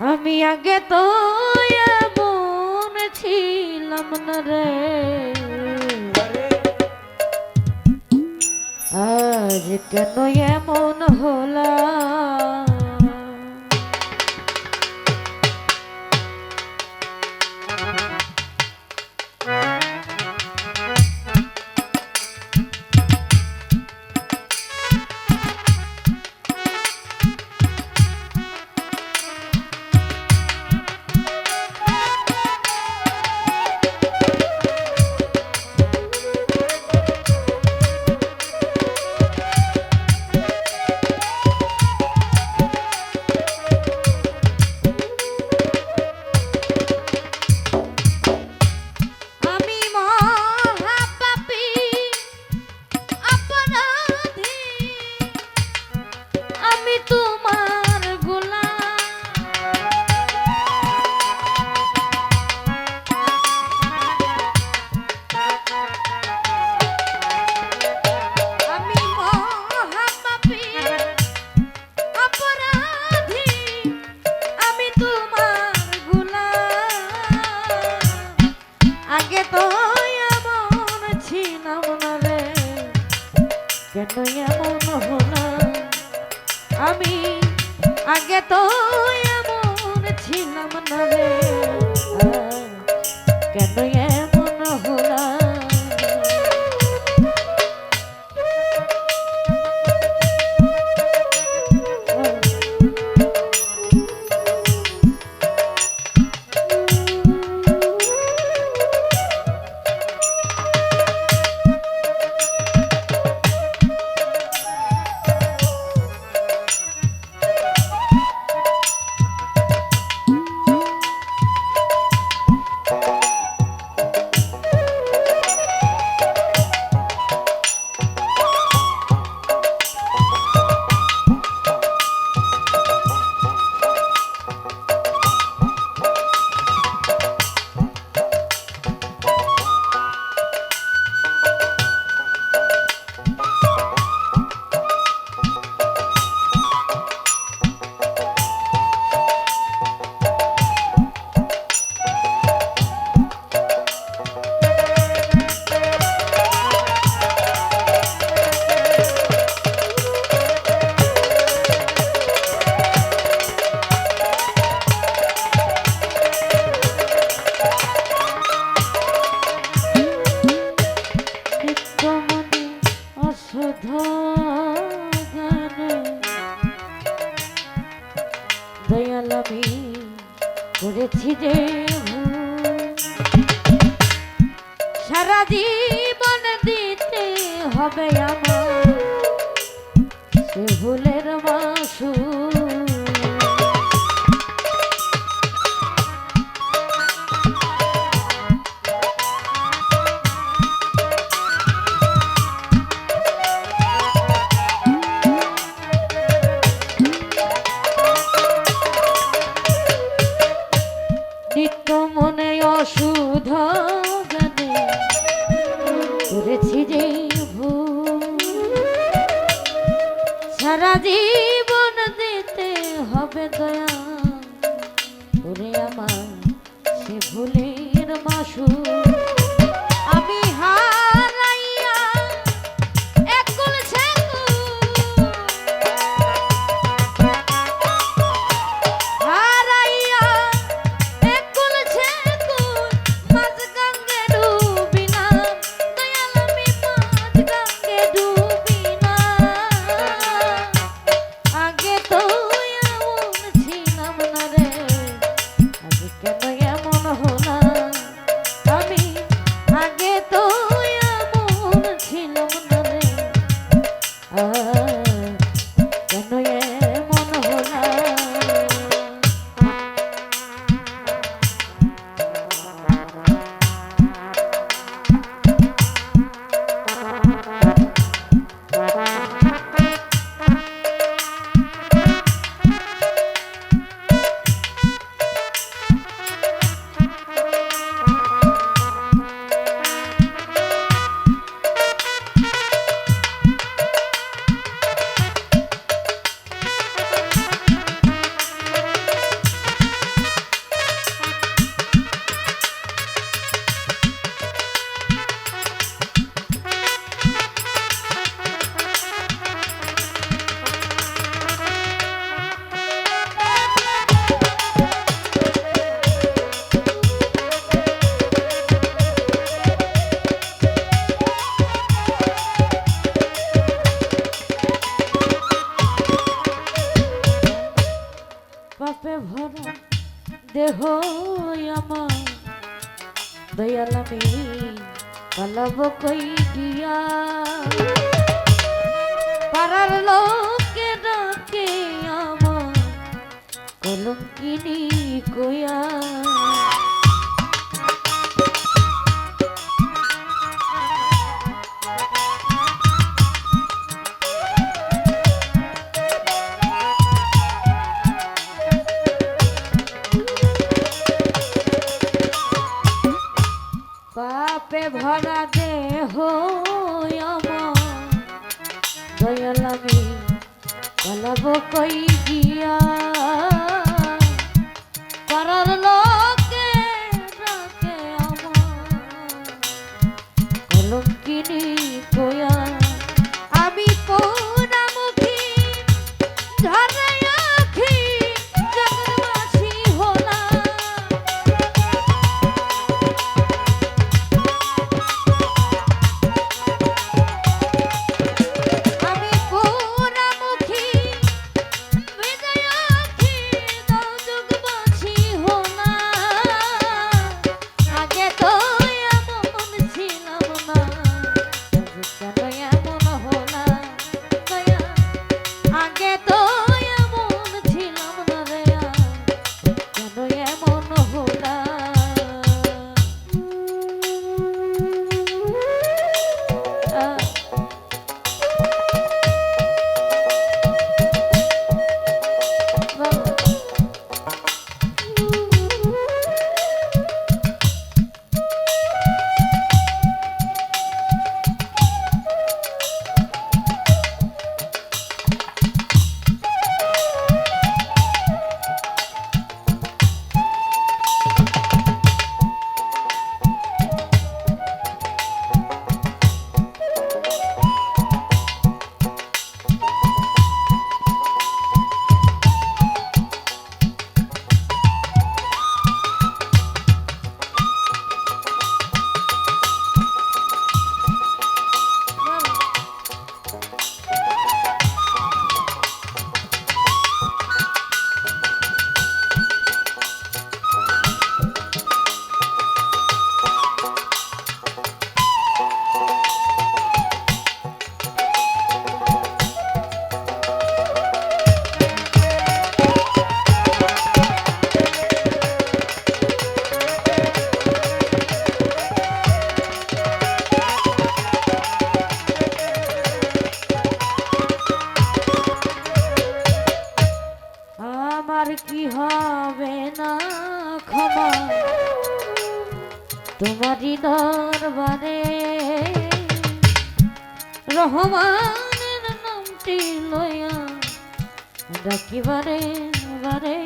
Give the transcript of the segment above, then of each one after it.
আমি আগে তো বোন ছিলাম না রে। আজ কেন এমন হলা কামনা কেন এমন হলা আমি আগে তো এমন ছিলাম না রে। কেন জীবন দিতে হবে আমার। সে ভুলের মাসুর ভুলের মাসুর দেহ আমার। দয়াল আমি পালাব কই গিয়া। পাড়ার লোকে ডাকে আমার কলঙ্কিনী কয়া কই গিয়া রহমানের নামটি লয়া ডাকিবারে বারে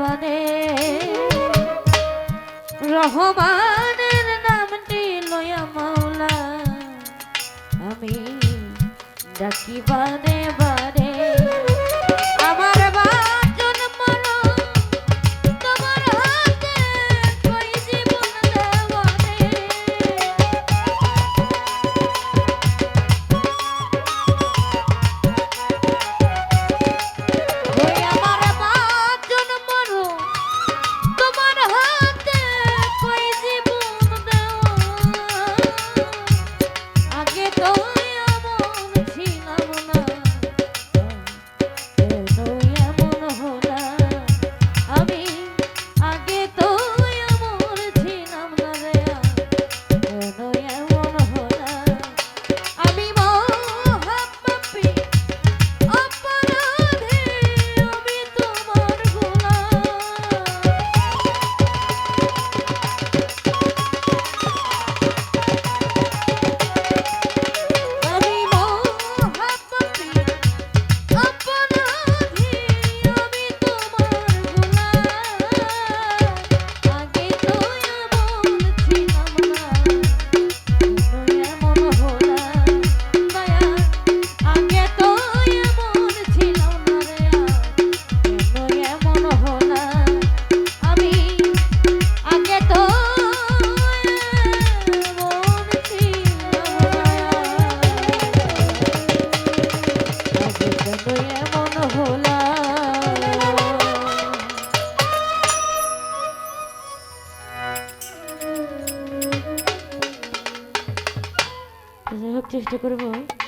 বানে রহমানের নামটি লয়া মাওলা। আমি ডাকিবানে বা